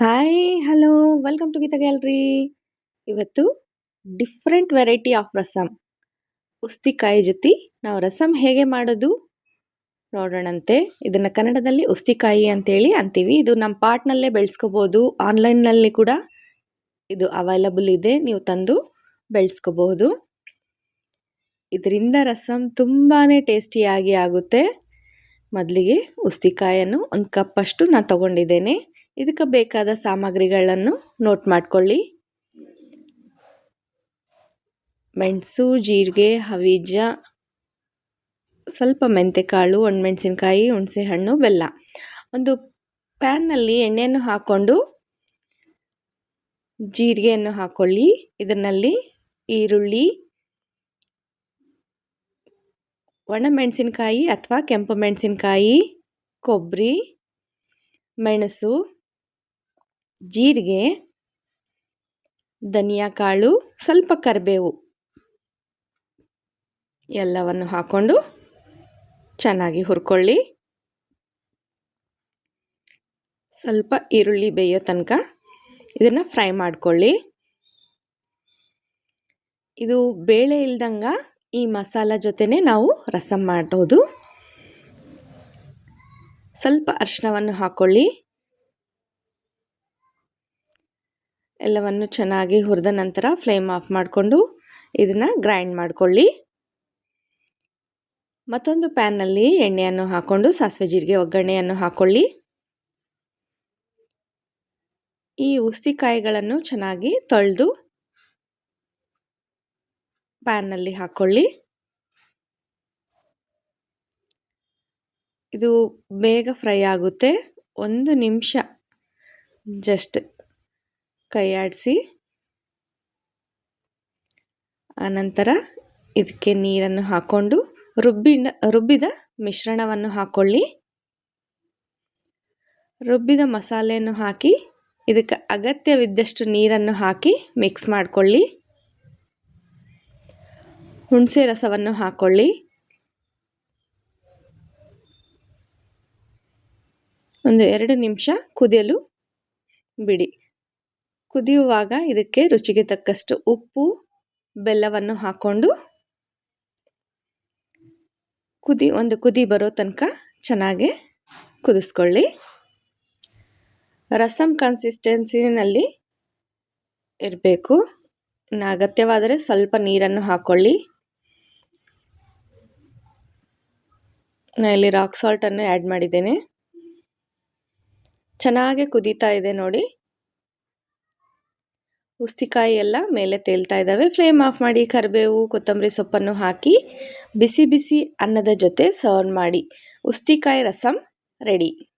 Hi hello welcome to Geetha gallery ಇವತ್ತು different variety of rasam ಉಸ್ತಿಕಾಯಿ ಜೊತೆ ನಾವು ರಸಮ್ ಹೇಗೆ ಮಾಡೋದು ನೋಡೋಣಂತೆ. ಇದನ್ನು ಕನ್ನಡದಲ್ಲಿ ಉಸ್ತಿಕಾಯಿ ಅಂತೇಳಿ ಅಂತೀವಿ. ಇದು ನಮ್ಮ ಪಾಟ್ನಲ್ಲೇ ಬೆಳೆಸ್ಕೋಬೋದು. ಆನ್ಲೈನ್ನಲ್ಲಿ ಕೂಡ ಇದು ಅವೈಲಬಲ್ ಇದೆ. ನೀವು ತಂದು ಬೆಳೆಸ್ಕೋಬಹುದು ಇದರಿಂದ ರಸಮ್ ತುಂಬಾ ಟೇಸ್ಟಿಯಾಗಿ ಆಗುತ್ತೆ. ಮೊದಲಿಗೆ ಉಸ್ತಿಕಾಯನ್ನು ಒಂದು ಕಪ್ಪಷ್ಟು ನಾನು ತಗೊಂಡಿದ್ದೇನೆ. ಇದಕ್ಕೆ ಬೇಕಾದ ಸಾಮಗ್ರಿಗಳನ್ನು ನೋಟ್ ಮಾಡಿಕೊಳ್ಳಿ. ಮೆಣಸು, ಜೀರಿಗೆ, ಹವಿಜ, ಸ್ವಲ್ಪ ಮೆಂತೆಕಾಳು, ಒಣಮೆಣಸಿನ್ಕಾಯಿ, ಹುಣಸೆಹಣ್ಣು, ಬೆಲ್ಲ. ಒಂದು ಪ್ಯಾನ್ನಲ್ಲಿ ಎಣ್ಣೆಯನ್ನು ಹಾಕ್ಕೊಂಡು ಜೀರಿಗೆಯನ್ನು ಹಾಕ್ಕೊಳ್ಳಿ. ಇದರಲ್ಲಿ ಈರುಳ್ಳಿ, ಒಣಮೆಣಸಿನ್ಕಾಯಿ ಅಥವಾ ಕೆಂಪು ಮೆಣಸಿನ್ಕಾಯಿ, ಕೊಬ್ಬರಿ, ಮೆಣಸು ಜೀರಿಗೆ, ಧನಿಯಾ ಕಾಳು, ಸ್ವಲ್ಪ ಕರಿಬೇವು ಎಲ್ಲವನ್ನು ಹಾಕ್ಕೊಂಡು ಚೆನ್ನಾಗಿ ಹುರ್ಕೊಳ್ಳಿ. ಸ್ವಲ್ಪ ಈರುಳ್ಳಿ ಬೇಯೋ ತನಕ ಇದನ್ನು ಫ್ರೈ ಮಾಡಿಕೊಳ್ಳಿ. ಇದು ಬೇಳೆ ಇಲ್ದಂಗ ಈ ಮಸಾಲ ಜೊತೆನೆ ನಾವು ರಸಂ ಮಾಡೋದು. ಸ್ವಲ್ಪ ಅರಿಶಿನವನ್ನು ಹಾಕ್ಕೊಳ್ಳಿ ಎಲ್ಲವನ್ನು ಚೆನ್ನಾಗಿ ಹುರಿದ ನಂತರ ಫ್ಲೇಮ್ ಆಫ್ ಮಾಡಿಕೊಂಡು ಇದನ್ನು ಗ್ರೈಂಡ್ ಮಾಡಿಕೊಳ್ಳಿ. ಮತ್ತೊಂದು ಪ್ಯಾನ್ನಲ್ಲಿ ಎಣ್ಣೆಯನ್ನು ಹಾಕ್ಕೊಂಡು ಸಾಸಿವೆ ಜೀರಿಗೆ ಒಗ್ಗರಣೆಯನ್ನು ಹಾಕ್ಕೊಳ್ಳಿ ಈ ಉಸ್ತಿಕಾಯಿಗಳನ್ನು ಚೆನ್ನಾಗಿ ತೊಳೆದು ಪ್ಯಾನ್ನಲ್ಲಿ ಹಾಕ್ಕೊಳ್ಳಿ ಇದು ಬೇಗ ಫ್ರೈ ಆಗುತ್ತೆ. ಒಂದು ನಿಮಿಷ ಜಸ್ಟ್ ಕೈ ಆಡಿಸಿ ಆನಂತರ ಇದಕ್ಕೆ ನೀರನ್ನು ಹಾಕ್ಕೊಂಡು ರುಬ್ಬಿನ, ರುಬ್ಬಿದ ಮಿಶ್ರಣವನ್ನು ಹಾಕ್ಕೊಳ್ಳಿ ರುಬ್ಬಿದ ಮಸಾಲೆಯನ್ನು ಹಾಕಿ, ಇದಕ್ಕೆ ಅಗತ್ಯವಿದ್ದಷ್ಟು ನೀರನ್ನು ಹಾಕಿ ಮಿಕ್ಸ್ ಮಾಡಿಕೊಳ್ಳಿ. ಹುಣಸೆ ರಸವನ್ನು ಹಾಕ್ಕೊಳ್ಳಿ ಒಂದು ಎರಡು ನಿಮಿಷ ಕುದಿಯಲು ಬಿಡಿ. ಕುದಿಯುವಾಗ ಇದಕ್ಕೆ ರುಚಿಗೆ ತಕ್ಕಷ್ಟು ಉಪ್ಪು, ಬೆಲ್ಲವನ್ನು ಹಾಕ್ಕೊಂಡು ಕುದಿ, ಒಂದು ಕುದಿ ಬರೋ ತನಕ ಚೆನ್ನಾಗಿ ಕುದಿಸ್ಕೊಳ್ಳಿ. ರಸಮ್ ಕನ್ಸಿಸ್ಟೆನ್ಸಿನಲ್ಲಿ ಇರಬೇಕು. ಅಗತ್ಯವಾದರೆ ಸ್ವಲ್ಪ ನೀರನ್ನು ಹಾಕ್ಕೊಳ್ಳಿ ನಾನು ಇಲ್ಲಿ ರಾಕ್ ಸಾಲ್ಟನ್ನು ಆ್ಯಡ್ ಮಾಡಿದ್ದೇನೆ. ಚೆನ್ನಾಗಿ ಕುದೀತಾ ಇದೆ ನೋಡಿ. ಉಸ್ತಿಕಾಯಿ ಎಲ್ಲ ಮೇಲೆ ತೇಲ್ತಾ ಇದ್ದಾವೆ. ಫ್ಲೇಮ್ ಆಫ್ ಮಾಡಿ ಕರಿಬೇವು, ಕೊತ್ತಂಬರಿ ಸೊಪ್ಪನ್ನು ಹಾಕಿ ಬಿಸಿ ಬಿಸಿ ಅನ್ನದ ಜೊತೆ ಸರ್ವ್ ಮಾಡಿ. ಉಸ್ತಿಕಾಯಿ ರಸಮ್ ರೆಡಿ